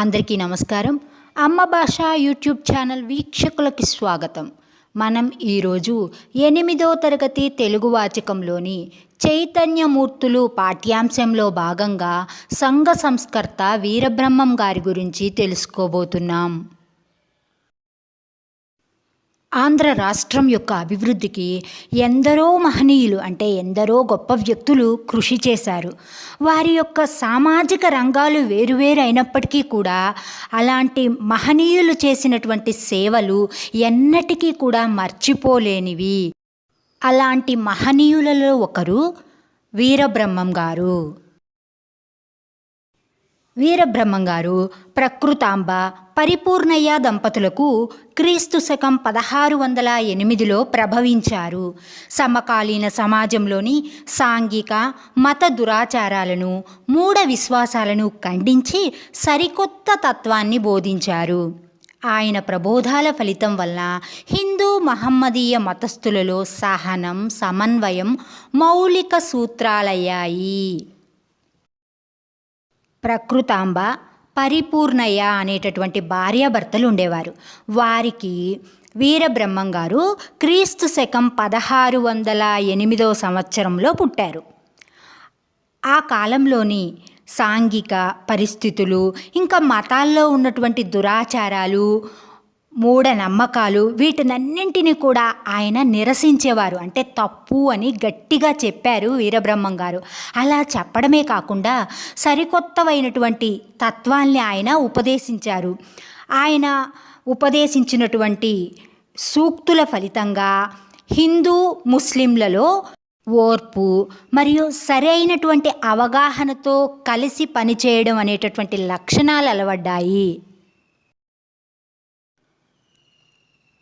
అందరికీ నమస్కారం. అమ్మ భాష యూట్యూబ్ ఛానల్ వీక్షకులకి స్వాగతం. మనం ఈరోజు ఎనిమిదో తరగతి తెలుగు వాచకంలోని చైతన్యమూర్తులు పాఠ్యాంశంలో భాగంగా సంఘ సంస్కర్త వీరబ్రహ్మం గారి గురించి తెలుసుకోబోతున్నాం. ఆంధ్ర రాష్ట్రం యొక్క అభివృద్ధికి ఎందరో మహనీయులు అంటే ఎందరో గొప్ప వ్యక్తులు కృషి చేశారు. వారి యొక్క సామాజిక రంగాలు వేరువేరు అయినప్పటికీ కూడా అలాంటి మహనీయులు చేసినటువంటి సేవలు ఎన్నటికీ కూడా మర్చిపోలేనివి. అలాంటి మహనీయులలో ఒకరు వీరబ్రహ్మం గారు. వీరబ్రహ్మంగారు ప్రకృతాంబ పరిపూర్ణయ్య దంపతులకు క్రీస్తు శకం పదహారు వందల ఎనిమిదిలో ప్రభవించారు. సమకాలీన సమాజంలోని సాంఘిక మత దురాచారాలను మూఢ విశ్వాసాలను ఖండించి సరికొత్త తత్వాన్ని బోధించారు. ఆయన ప్రబోధాల ఫలితం వల్ల హిందూ మహమ్మదీయ మతస్థులలో సహనం సమన్వయం మౌలిక సూత్రాలయ్యాయి. ప్రకృతాంబ పరిపూర్ణయ్య అనేటటువంటి భార్యాభర్తలు ఉండేవారు. వారికి వీరబ్రహ్మం గారు క్రీస్తు శకం పదహారు వందల ఎనిమిదవ సంవత్సరంలో పుట్టారు. ఆ కాలంలోని సాంఘిక పరిస్థితులు ఇంకా మతాల్లో ఉన్నటువంటి దురాచారాలు మూఢనమ్మకాలు వీటినన్నింటినీ కూడా ఆయన నిరసించేవారు. అంటే తప్పు అని గట్టిగా చెప్పారు వీరబ్రహ్మం గారు. అలా చెప్పడమే కాకుండా సరికొత్తవైనటువంటి తత్వాల్ని ఆయన ఉపదేశించారు. ఆయన ఉపదేశించినటువంటి సూక్తుల ఫలితంగా హిందూ ముస్లింలలో ఓర్పు మరియు సరైనటువంటి అవగాహనతో కలిసి పనిచేయడం అనేటటువంటి లక్షణాలు అలవడ్డాయి.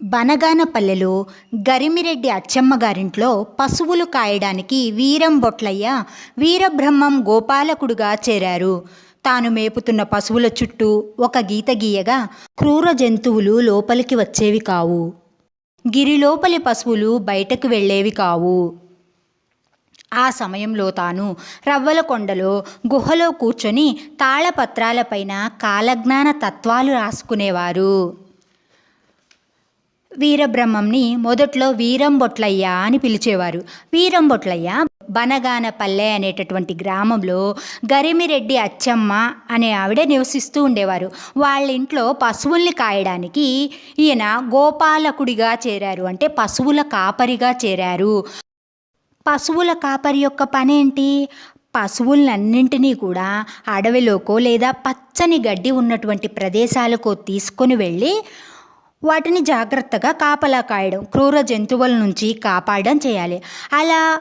బనగానపల్లెలో గరిమిరెడ్డి అచ్చమ్మ గారింట్లో పశువులు కాయడానికి వీరం బొట్లయ్య వీరబ్రహ్మం గోపాలకుడుగా చేరారు. తాను మేపుతున్న పశువుల చుట్టూ ఒక గీత గీయగా క్రూర జంతువులు లోపలికి వచ్చేవి కావు. గిరిలోపలి పశువులు బయటకు వెళ్ళేవి కావు. ఆ సమయంలో తాను రవ్వల కొండలో గుహలో కూర్చొని తాళపత్రాలపైన కాలజ్ఞాన తత్వాలు రాసుకునేవారు. వీరబ్రహ్మంని మొదట్లో వీరంబొట్లయ్య అని పిలిచేవారు. వీరంబొట్లయ్య బనగానపల్లె అనేటటువంటి గ్రామంలో గరిమిరెడ్డి అచ్చమ్మ అనే ఆవిడ నివసిస్తూ ఉండేవారు. వాళ్ళ ఇంట్లో పశువుల్ని కాయడానికి ఈయన గోపాలకుడిగా చేరారు. అంటే పశువుల కాపరిగా చేరారు. పశువుల కాపరి యొక్క పనేంటి? పశువులన్నింటినీ కూడా అడవిలోకో లేదా పచ్చని గడ్డి ఉన్నటువంటి ప్రదేశాలకు తీసుకొని వెళ్ళి వాటిని జాగ్రత్తగా కాపలా కాయడం క్రూర జంతువుల నుంచి కాపాడడం చేయాలి. అలా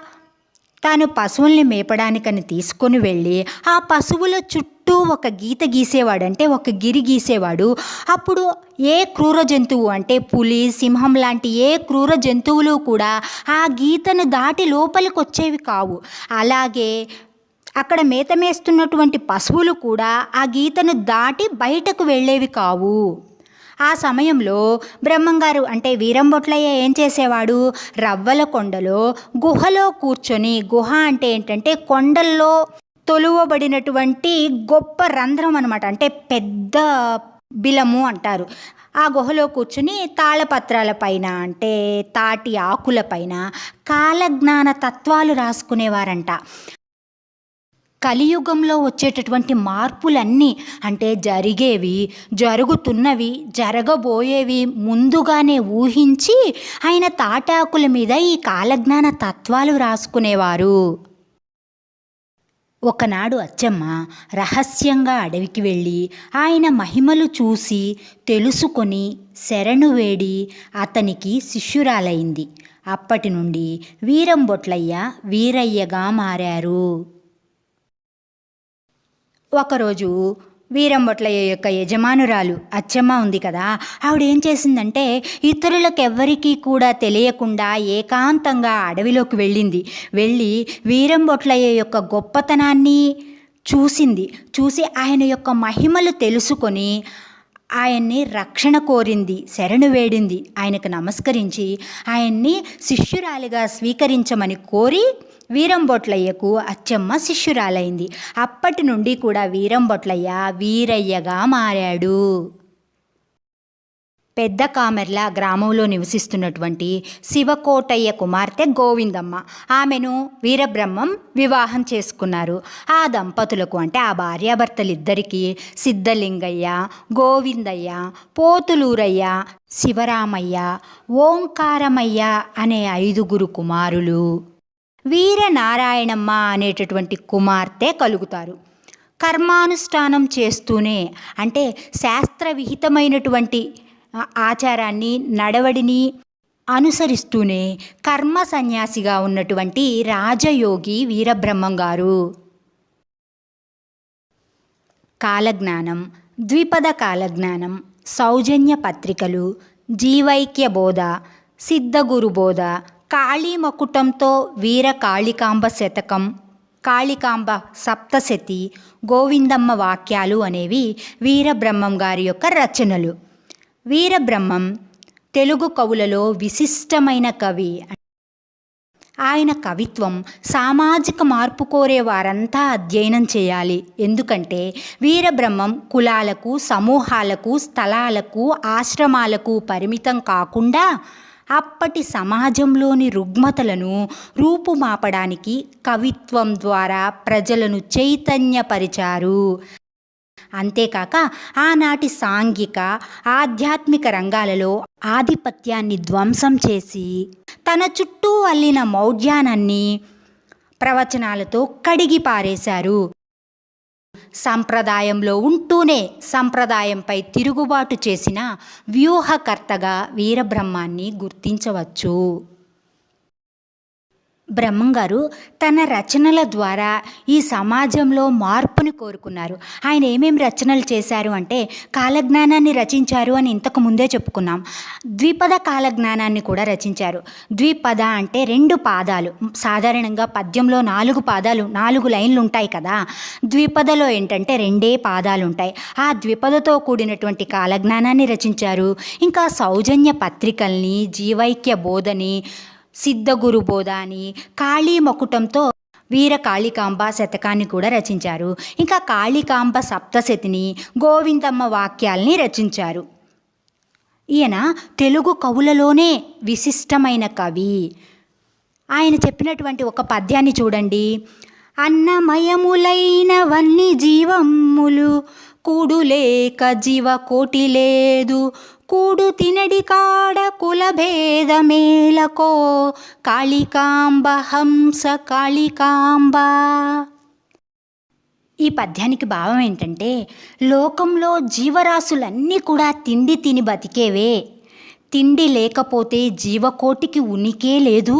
తాను పశువుల్ని మేపడానికని తీసుకొని వెళ్ళి ఆ పశువుల చుట్టూ ఒక గీత గీసేవాడు అంటే ఒక గిరి గీసేవాడు. అప్పుడు ఏ క్రూర జంతువు అంటే పులి సింహం లాంటి ఏ క్రూర జంతువులు కూడా ఆ గీతను దాటి లోపలికి వచ్చేవి కావు. అలాగే అక్కడ మేత మేస్తున్నటువంటి పశువులు కూడా ఆ గీతను దాటి బయటకు వెళ్ళేవి కావు. ఆ సమయంలో బ్రహ్మంగారు అంటే వీరంబొట్లయ్య ఏం చేసేవాడు? రవ్వల కొండలో గుహలో కూర్చొని గుహ అంటే ఏంటంటే కొండల్లో తొలువబడినటువంటి గొప్ప రంధ్రం అనమాట అంటే పెద్ద బిలము అంటారు. ఆ గుహలో కూర్చుని తాళపత్రాల పైన అంటే తాటి ఆకుల పైన కాలజ్ఞాన తత్వాలు రాసుకునేవారంట. కలియుగంలో వచ్చేటటువంటి మార్పులన్నీ అంటే జరిగేవి జరుగుతున్నవి జరగబోయేవి ముందుగానే ఊహించి ఆయన తాటాకుల మీద ఈ కాలజ్ఞాన తత్వాలు రాసుకునేవారు. ఒకనాడు అచ్చమ్మ రహస్యంగా అడవికి వెళ్ళి ఆయన మహిమలు చూసి తెలుసుకొని శరణు వేడి అతనికి శిష్యురాలైంది. అప్పటి నుండి వీరంబొట్లయ్య వీరయ్యగా మారారు. ఒకరోజు వీరంబొట్లయ్య యొక్క యజమానురాలు అచ్చమ్మ ఉంది కదా ఆవిడ ఏం చేసిందంటే ఇతరులకు ఎవ్వరికీ కూడా తెలియకుండా ఏకాంతంగా అడవిలోకి వెళ్ళింది. వెళ్ళి వీరంబొట్లయ్య యొక్క గొప్పతనాన్ని చూసింది. చూసి ఆయన యొక్క మహిమలు తెలుసుకొని ఆయన్ని రక్షణ కోరింది శరణు వేడింది. ఆయనకు నమస్కరించి ఆయన్ని శిష్యురాలిగా స్వీకరించమని కోరి వీరంబొట్లయ్యకు అచ్చమ్మ శిష్యురాలైంది. అప్పటి నుండి కూడా వీరంబొట్లయ్య వీరయ్యగా మారాడు. పెద్ద కామెర్ల గ్రామంలో నివసిస్తున్నటువంటి శివకోటయ్య కుమార్తె గోవిందమ్మ. ఆమెను వీరబ్రహ్మం వివాహం చేసుకున్నారు. ఆ దంపతులకు అంటే ఆ భార్యాభర్తలిద్దరికీ సిద్ధలింగయ్య గోవిందయ్య పోతులూరయ్య శివరామయ్య ఓంకారమయ్య అనే ఐదుగురు కుమారులు వీరనారాయణమ్మ అనేటటువంటి కుమార్తె కలుగుతారు. కర్మానుష్ఠానం చేస్తూనే అంటే శాస్త్రవిహితమైనటువంటి ఆచారాన్ని నడవడిని అనుసరిస్తూనే కర్మ సన్యాసిగా ఉన్నటువంటి రాజయోగి వీరబ్రహ్మం గారు. కాలజ్ఞానం ద్విపద కాలజ్ఞానం సౌజన్య పత్రికలు జీవైక్య బోధ సిద్ధగురు బోధ కాళీమకుటంతో వీర కాళికాంబ శతకం కాళికాంబ సప్తశతి గోవిందమ్మ వాక్యాలు అనేవి వీరబ్రహ్మం గారి యొక్క రచనలు. వీరబ్రహ్మం తెలుగు కవులలో విశిష్టమైన కవి. ఆయన కవిత్వం సామాజిక మార్పు కోరే వారంతా అధ్యయనం చేయాలి. ఎందుకంటే వీరబ్రహ్మం కులాలకు సమూహాలకు స్థలాలకు ఆశ్రమాలకు పరిమితం కాకుండా అప్పటి సమాజంలోని రుగ్మతలను రూపుమాపడానికి కవిత్వం ద్వారా ప్రజలను చైతన్యపరిచారు. అంతేకాక ఆనాటి సాంఘిక ఆధ్యాత్మిక రంగాలలో ఆధిపత్యాన్ని ధ్వంసం చేసి తన చుట్టూ అల్లిన మౌఢ్యానాన్ని ప్రవచనాలతో కడిగి పారేశారు. సంప్రదాయంలో ఉంటూనే సంప్రదాయంపై తిరుగుబాటు చేసిన వ్యూహకర్తగా వీరబ్రహ్మాన్ని గుర్తించవచ్చు. బ్రహ్మంగారు తన రచనల ద్వారా ఈ సమాజంలో మార్పుని కోరుకున్నారు. ఆయన ఏమేమి రచనలు చేశారు అంటే కాలజ్ఞానాన్ని రచించారు అని ఇంతకు ముందే చెప్పుకున్నాం. ద్విపద కాలజ్ఞానాన్ని కూడా రచించారు. ద్విపద అంటే రెండు పాదాలు. సాధారణంగా పద్యంలో నాలుగు పాదాలు నాలుగు లైన్లు ఉంటాయి కదా. ద్విపదలో ఏంటంటే రెండే పాదాలు ఉంటాయి ఆ ద్విపదతో కూడినటువంటి కాలజ్ఞానాన్ని రచించారు. ఇంకా సౌజన్య పత్రికల్ని జీవైక్య బోధని సిద్ధగురు బోధ అని కాళీ మకుటంతో వీర కాళికాంబ శతకాన్ని కూడా రచించారు. ఇంకా కాళికాంబ సప్తశతిని గోవిందమ్మ వాక్యాల్ని రచించారు. ఈయన తెలుగు కవులలోనే విశిష్టమైన కవి. ఆయన చెప్పినటువంటి ఒక పద్యాన్ని చూడండి. అన్నమయములైనవన్నీ జీవమ్ములు కూడు లేక జీవ కోటి లేదు. కూడు తినడి కాడ కులభేదమేలకో కాళికాంబ హంస కాళికాంబ ఈ పద్యానికి భావం ఏంటంటే లోకంలో జీవరాశులన్నీ కూడా తిండి తిని బతికేవే తిండి లేకపోతే జీవకోటికి ఉనికే లేదు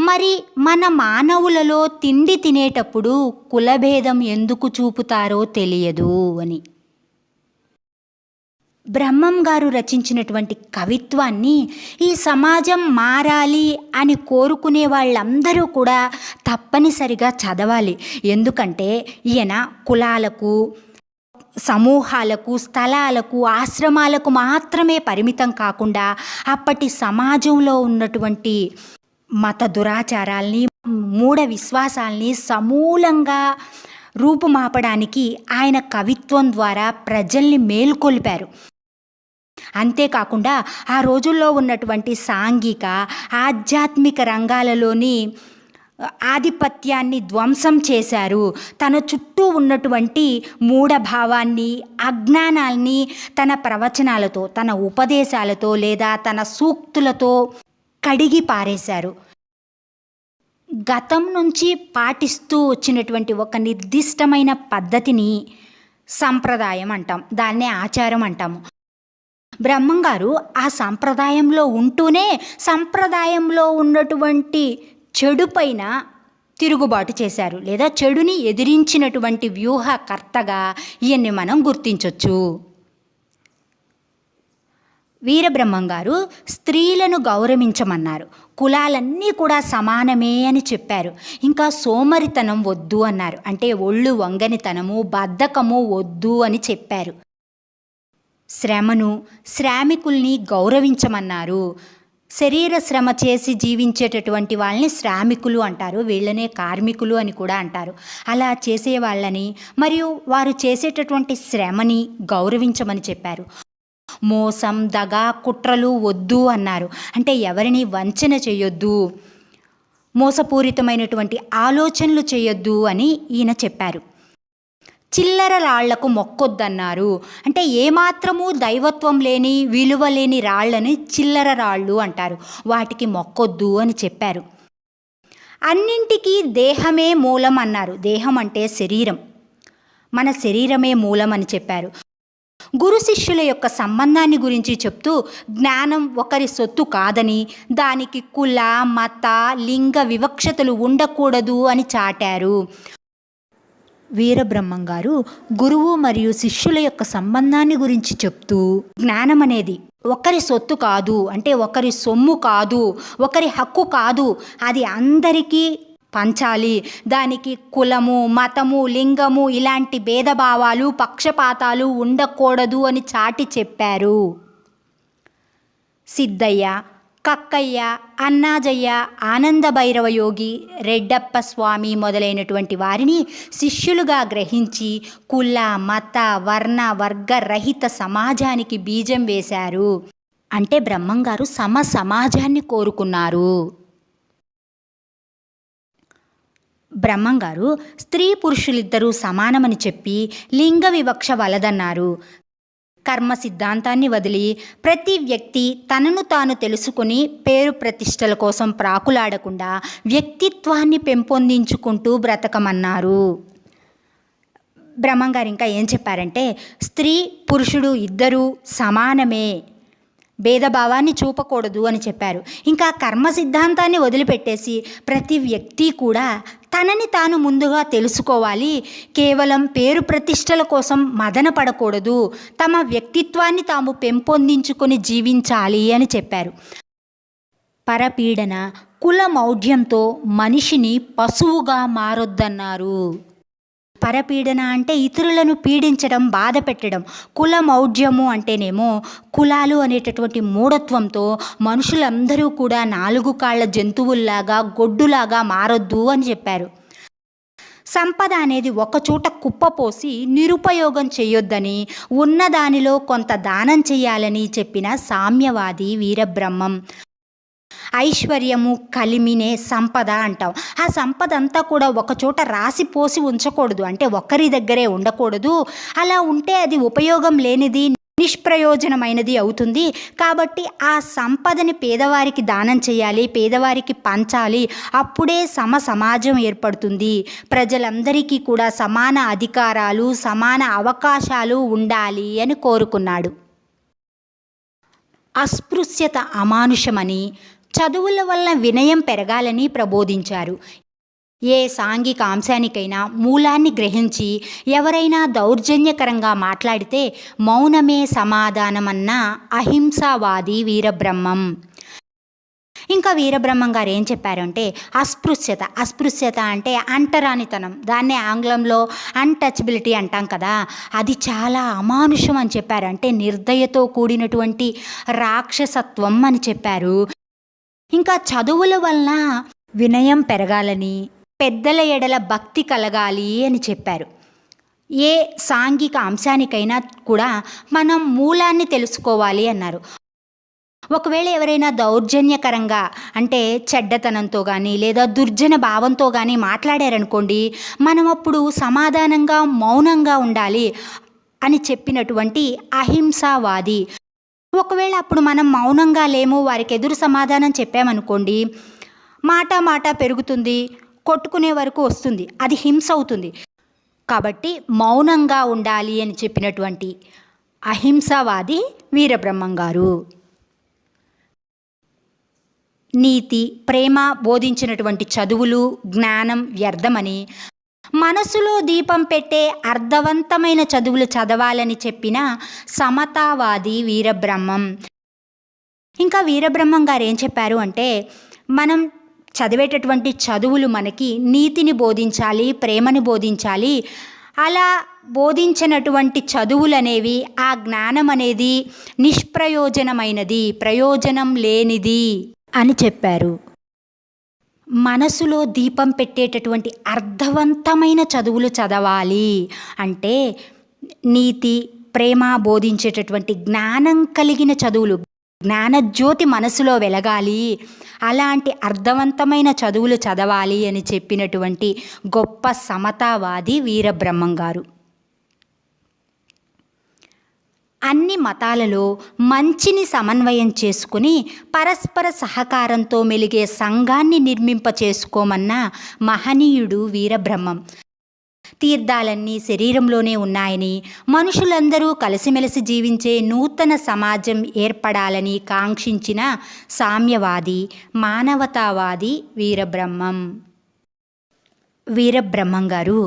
మరి మన మానవులలో తిండి తినేటప్పుడు కులభేదం ఎందుకు చూపుతారో తెలియదు అని. బ్రహ్మం గారు రచించినటువంటి కవిత్వాన్ని ఈ సమాజం మారాలి అని కోరుకునే వాళ్ళందరూ కూడా తప్పనిసరిగా చదవాలి. ఎందుకంటే ఈయన కులాలకు సమూహాలకు స్థలాలకు ఆశ్రమాలకు మాత్రమే పరిమితం కాకుండా అప్పటి సమాజంలో ఉన్నటువంటి మత దురాచారాల్ని మూఢ విశ్వాసాల్ని సమూలంగా రూపుమాపడానికి ఆయన కవిత్వం ద్వారా ప్రజల్ని మేల్కొల్పారు. అంతేకాకుండా ఆ రోజుల్లో ఉన్నటువంటి సాంఘిక ఆధ్యాత్మిక రంగాలలోని ఆధిపత్యాన్ని ధ్వంసం చేశారు. తన చుట్టూ ఉన్నటువంటి మూఢభావాన్ని అజ్ఞానాల్ని తన ప్రవచనాలతో తన ఉపదేశాలతో లేదా తన సూక్తులతో కడిగి పారేశారు. గతం నుంచి పాటిస్తూ వచ్చినటువంటి ఒక నిర్దిష్టమైన పద్ధతిని సంప్రదాయం అంటాం. దాన్నే ఆచారం అంటాము. బ్రహ్మంగారు ఆ సంప్రదాయంలో ఉంటూనే సంప్రదాయంలో ఉన్నటువంటి చెడు పైన తిరుగుబాటు చేశారు. లేదా చెడుని ఎదిరించినటువంటి వ్యూహకర్తగా ఈయన్ని మనం గుర్తించవచ్చు వీరబ్రహ్మం గారు స్త్రీలను గౌరవించమన్నారు. కులాలన్నీ కూడా సమానమే అని చెప్పారు. ఇంకా సోమరితనం వద్దు అన్నారు. అంటే ఒళ్ళు వంగనితనము బద్ధకము వద్దు అని చెప్పారు. శ్రమను శ్రామికుల్ని గౌరవించమన్నారు. శరీర శ్రమ చేసి జీవించేటటువంటి వాళ్ళని శ్రామికులు అంటారు. వీళ్ళనే కార్మికులు అని కూడా అంటారు. అలా చేసే వాళ్ళని మరియు వారు చేసేటటువంటి శ్రమని గౌరవించమని చెప్పారు. మోసం దగ కుట్రలు వద్దు అన్నారు. అంటే ఎవరిని వంచన చేయొద్దు మోసపూరితమైనటువంటి ఆలోచనలు చేయొద్దు అని ఈయన చెప్పారు. చిల్లర రాళ్ళకు మొక్కొద్దన్నారు. అంటే ఏమాత్రము దైవత్వం లేని విలువ లేని రాళ్ళని చిల్లర రాళ్ళు అంటారు. వాటికి మొక్కొద్దు అని చెప్పారు. అన్నింటికీ దేహమే మూలం అన్నారు. దేహం అంటే శరీరం. మన శరీరమే మూలం అని చెప్పారు. గురు శిష్యుల యొక్క సంబంధాన్ని గురించి చెప్తూ జ్ఞానం ఒకరి సొత్తు కాదని దానికి కుల మత లింగ వివక్షతలు ఉండకూడదు అని చాటారు. వీరబ్రహ్మం గారు గురువు మరియు శిష్యుల యొక్క సంబంధాన్ని గురించి చెప్తూ జ్ఞానం అనేది ఒకరి సొత్తు కాదు అంటే ఒకరి సొమ్ము కాదు ఒకరి హక్కు కాదు అది అందరికీ పంచాలి. దానికి కులము మతము లింగము ఇలాంటి భేదభావాలు పక్షపాతాలు ఉండకూడదు అని చాటి చెప్పారు. సిద్ధయ్య కక్కయ్య అన్నాజయ్య ఆనంద యోగి రెడ్డప్ప స్వామి మొదలైనటువంటి వారిని శిష్యులుగా గ్రహించి కుల మత వర్ణ వర్గరహిత సమాజానికి బీజం వేశారు. అంటే బ్రహ్మంగారు సమ సమాజాన్ని కోరుకున్నారు. బ్రహ్మంగారు స్త్రీ పురుషులిద్దరూ సమానమని చెప్పి లింగ వివక్ష వలదన్నారు. కర్మ సిద్ధాంతాన్ని వదిలి ప్రతి వ్యక్తి తనను తాను తెలుసుకుని పేరు ప్రతిష్టల కోసం ప్రాకులాడకుండా వ్యక్తిత్వాన్ని పెంపొందించుకుంటూ బ్రతకమన్నారు. బ్రహ్మంగారు ఇంకా ఏం చెప్పారంటే స్త్రీ పురుషుడు ఇద్దరూ సమానమే భేదభావాన్ని చూపకూడదు అని చెప్పారు. ఇంకా కర్మ సిద్ధాంతాన్ని వదిలిపెట్టేసి ప్రతి వ్యక్తి కూడా తనని తాను ముందుగా తెలుసుకోవాలి. కేవలం పేరు ప్రతిష్టల కోసం మదన పడకూడదు. తమ వ్యక్తిత్వాన్ని తాము పెంపొందించుకొని జీవించాలి అని చెప్పారు. పరపీడన కుల మౌఢ్యంతో మనిషిని పశువుగా మారొద్దన్నారు. పరపీడన అంటే ఇతరులను పీడించడం బాధ పెట్టడం కుల మౌఢ్యము అంటేనేమో కులాలు అనేటటువంటి మూఢత్వంతో మనుషులందరూ కూడా నాలుగు కాళ్ళ జంతువుల్లాగా గొడ్డులాగా మారొద్దు అని చెప్పారు. సంపద అనేది ఒకచోట కుప్పపోసి నిరుపయోగం చేయొద్దని ఉన్నదానిలో కొంత దానం చేయాలని చెప్పిన సామ్యవాది వీరబ్రహ్మం. ఐశ్వర్యము కలిమినే సంపద అంటాం ఆ సంపద అంతా కూడా ఒకచోట రాసి పోసి ఉంచకూడదు. అంటే ఒక్కరి దగ్గరే ఉండకూడదు. అలా ఉంటే అది ఉపయోగం లేనిది నిష్ప్రయోజనమైనది అవుతుంది. కాబట్టి ఆ సంపదని పేదవారికి దానం చేయాలి పేదవారికి పంచాలి. అప్పుడే సమ సమాజం ఏర్పడుతుంది. ప్రజలందరికీ కూడా సమాన అధికారాలు సమాన అవకాశాలు ఉండాలి అని కోరుకున్నాడు. అస్పృశ్యత అమానుషమని చదువుల వల్ల వినయం పెరగాలని ప్రబోధించారు. ఏ సాంఘిక అంశానికైనా మూలాన్ని గ్రహించి ఎవరైనా దౌర్జన్యకరంగా మాట్లాడితే మౌనమే సమాధానమన్న అహింసావాది వీరబ్రహ్మం. ఇంకా వీరబ్రహ్మం గారు ఏం చెప్పారంటే అస్పృశ్యత అస్పృశ్యత అంటే అంటరానితనం. దాన్నే ఆంగ్లంలో అన్టచబిలిటీ అంటాం కదా. అది చాలా అమానుషం అని చెప్పారు. అంటే నిర్దయతో కూడినటువంటి రాక్షసత్వం అని చెప్పారు. ఇంకా చదువుల వలన వినయం పెరగాలని పెద్దల ఎడల భక్తి కలగాలి అని చెప్పారు. ఏ సాంఘిక అంశానికైనా కూడా మనం మూలాన్ని తెలుసుకోవాలి అన్నారు. ఒకవేళ ఎవరైనా దౌర్జన్యకరంగా అంటే చెడ్డతనంతో కానీ లేదా దుర్జన భావంతో కానీ మాట్లాడారనుకోండి మనం అప్పుడు సమాధానంగా మౌనంగా ఉండాలి అని చెప్పినటువంటి అహింసావాది ఒకవేళ అప్పుడు మనం మౌనంగా లేము వారికి ఎదురు సమాధానం చెప్పామనుకోండి మాట మాట పెరుగుతుంది కొట్టుకునే వరకు వస్తుంది అది హింస అవుతుంది. కాబట్టి మౌనంగా ఉండాలి అని చెప్పినటువంటి అహింసావాది వీరబ్రహ్మం గారు. నీతి ప్రేమ బోధించినటువంటి చదువులు జ్ఞానం వ్యర్థమని మనసులో దీపం పెట్టే అర్థవంతమైన చదువులు చదవాలని చెప్పిన సమతావాది వీరబ్రహ్మం. ఇంకా వీరబ్రహ్మం గారు ఏం చెప్పారు అంటే మనం చదివేటటువంటి చదువులు మనకి నీతిని బోధించాలి ప్రేమని బోధించాలి. అలా బోధించినటువంటి చదువులు అనేవి ఆ జ్ఞానం అనేది నిష్ప్రయోజనమైనది ప్రయోజనం లేనిది అని చెప్పారు. మనసులో దీపం పెట్టేటటువంటి అర్థవంతమైన చదువులు చదవాలి. అంటే నీతి ప్రేమ బోధించేటటువంటి జ్ఞానం కలిగిన చదువులు జ్ఞానజ్యోతి మనసులో వెలగాలి. అలాంటి అర్థవంతమైన చదువులు చదవాలి అని చెప్పినటువంటి గొప్ప సమతావాది వీరబ్రహ్మం గారు అన్ని మతాలలో మంచిని సమన్వయం చేసుకుని పరస్పర సహకారంతో మెలిగే సంఘాన్ని నిర్మింప చేసుకోమన్న మహనీయుడు వీరబ్రహ్మం. తీర్థాలన్నీ శరీరంలోనే ఉన్నాయని మనుషులందరూ కలిసిమెలిసి జీవించే నూతన సమాజం ఏర్పడాలని కాంక్షించిన సామ్యవాది మానవతావాది వీరబ్రహ్మం. వీరబ్రహ్మం గారు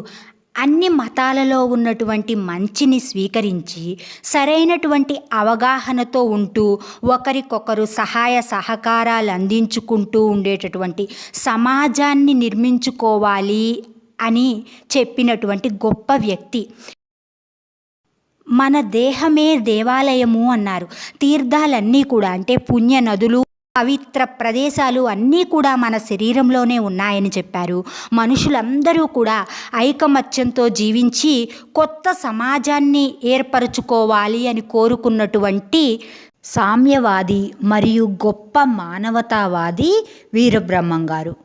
అన్ని మతాలలో ఉన్నటువంటి మంచిని స్వీకరించి సరైనటువంటి అవగాహనతో ఉంటూ ఒకరికొకరు సహాయ సహకారాలు అందించుకుంటూ ఉండేటటువంటి సమాజాన్ని నిర్మించుకోవాలి అని చెప్పినటువంటి గొప్ప వ్యక్తి. మన దేహమే దేవాలయము అన్నారు. తీర్థాలన్నీ కూడా అంటే పుణ్య నదులు పవిత్ర ప్రదేశాలు అన్నీ కూడా మన శరీరంలోనే ఉన్నాయని చెప్పారు. మనుషులందరూ కూడా ఐకమత్యంతో జీవించి కొత్త సమాజాన్ని ఏర్పరచుకోవాలి అని కోరుకున్నటువంటి సామ్యవాది మరియు గొప్ప మానవతావాది వీరబ్రహ్మం గారు.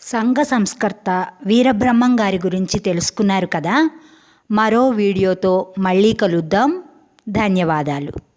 సంఘ సంస్కర్త వీరబ్రహ్మం గారి గురించి తెలుసుకున్నారు కదా? మరో వీడియోతో మళ్ళీ కలుద్దాం. ధన్యవాదాలు.